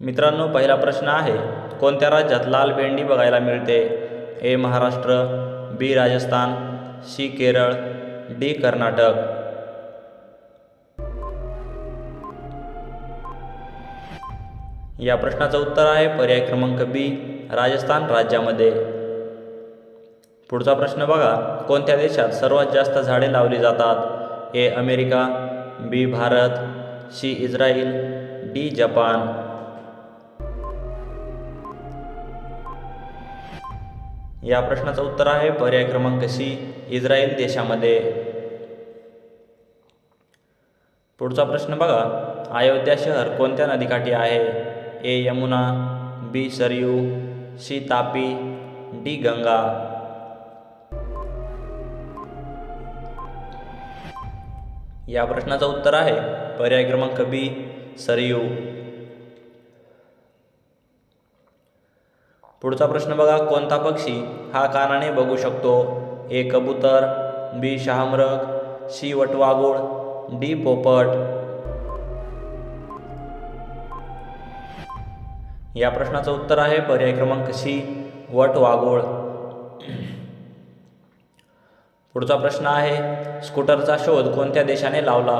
मित्रांनो पहिला प्रश्न आहे कोणत्या राज्यात लाल भेंडी बघायला मिळते? A Maharashtra B Rajasthan C Kerala D Karnataka. या प्रश्नाचं उत्तर आहे पर्याय क्रमांक बी राजस्थान राज्यामध्ये. पुढचा प्रश्न बघा कोणत्या देशात सर्वात जास्त झाडे लावली जातात? A America B Bharat C Israel D Japan. या प्रश्नाचं उत्तर आहे पर्याय क्रमांक सी इस्रायल देशामध्ये. पुढचा प्रश्न बघा अयोध्या शहर कोणत्या नदीकाठी आहे? A Yamuna B Saryu C Tapi D Ganga. या प्रश्नाचं उत्तर आहे पर्याय क्रमांक बी सरयू. पुढचा प्रश्न बघा कोणता पक्षी हा कानाने बघू शकतो? ए कबूतर बी शहामृग सी वटवागुळ डी पोपट. या प्रश्नाचं उत्तर आहे पर्याय क्रमांक सी वटवागुळ पुढचा प्रश्न आहे स्कूटरचा शोध कोणत्या देशाने लावला?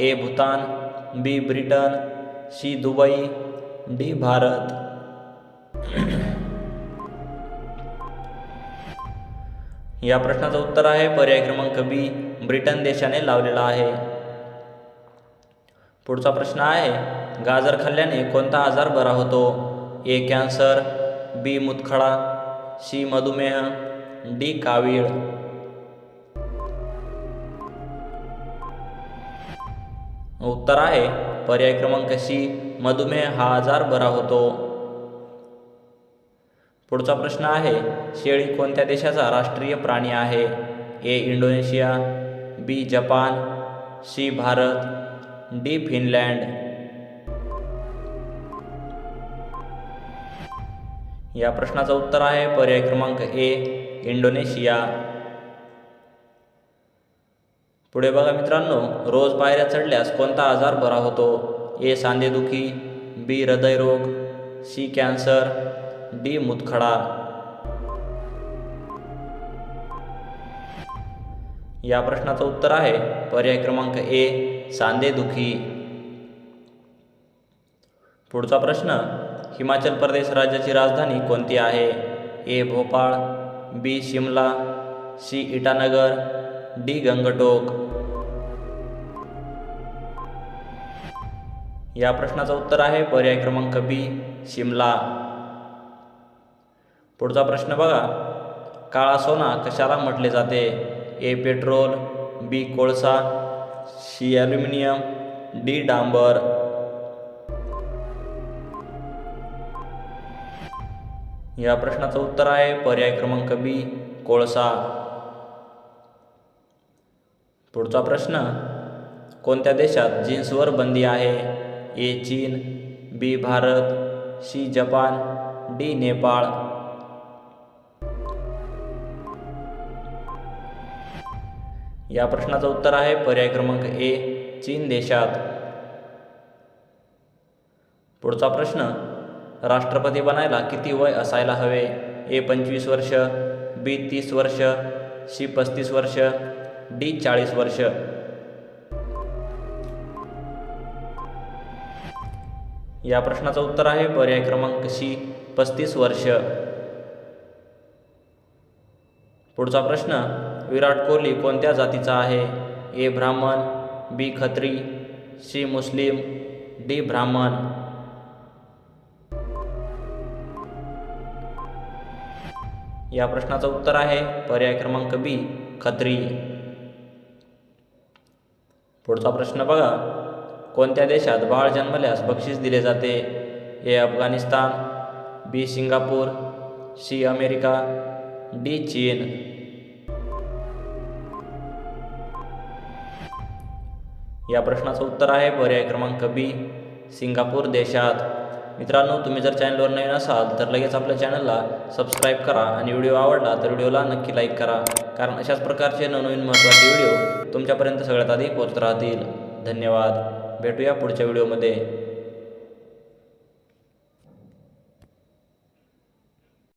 A Bhutan B Britain C Dubai D Bharat. या प्रश्नाचं उत्तर आहे. पर्याय क्रमांक बी ब्रिटन देशाने लावलेला आहे. पुढचा प्रश्न आहे गाजर खाल्ल्याने कोणता आजार बरा होतो? ए कॅन्सर बी मुतखडा सी मधुमेह डी कावीळ. उत्तर आहे पर्याय क्रमांक सी मधुमेह हा आजार बरा होतो. पुढचा प्रश्न आहे शेळी कोणत्या देशाचा राष्ट्रीय प्राणी आहे? A Indonesia B Japan C Bharat D Finland. या प्रश्नाचं उत्तर आहे पर्याय क्रमांक ए इंडोनेशिया. पुढे बघा मित्रांनो रोज पायऱ्या चढल्यास कोणता आजार बरा होतो? ए सांधेदुखी बी हृदयरोग सी कॅन्सर डी मुतखडा या प्रश्नाचं उत्तर आहे. पर्याय क्रमांक ए सांधेदुखी पुढचा प्रश्न हिमाचल प्रदेश राज्याची राजधानी कोणती आहे? A Bhopal B Shimla C Itanagar D Gangtok. या प्रश्नाचं उत्तर आहे. पर्याय क्रमांक बी शिमला. पुढचा प्रश्न बघा. काळा सोना कशाला म्हटले जाते? ए पेट्रोल बी कोळसा सी ॲल्युमिनियम डी डांबर. या प्रश्नाचं उत्तर आहे पर्याय क्रमांक बी कोळसा. पुढचा प्रश्न कोणत्या देशात जीन्सवर बंदी आहे? ए चीन B Bharat C Japan D Nepal. या प्रश्नाचं उत्तर आहे पर्याय क्रमांक ए चीन देशात. पुढचा प्रश्न राष्ट्रपती बनायला किती वय असायला हवे? ए पंचवीस वर्ष बी तीस वर्ष सी पस्तीस वर्ष डी चाळीस वर्ष. या प्रश्नाचं उत्तर आहे पर्याय क्रमांक सी पस्तीस वर्ष. पुढचा प्रश्न विराट कोहली कोणत्या जातीचा आहे? A Brahmin B Khatri C Muslim D Brahmin. या प्रश्नाचं उत्तर आहे पर्याय क्रमांक बी खत्री. पुढचा प्रश्न बघा. कोणत्या देशात बाळ जन्मल्यास बक्षीस दिले जाते? A Afghanistan B Singapore C America D चीन. या प्रश्नाचं उत्तर आहे. पर्याय क्रमांक बी सिंगापूर देशात. मित्रांनो तुम्ही जर चॅनलवर नवीन असाल तर लगेच आपल्या चॅनलला सबस्क्राईब करा आणि व्हिडिओ आवडला तर व्हिडिओला नक्की लाईक करा. कारण अशाच प्रकारचे नवनवीन महत्त्वाचे व्हिडिओ तुमच्यापर्यंत सगळ्यात आधी पोहोचत राहतील. धन्यवाद. भेटूया पुढच्या व्हिडिओमध्ये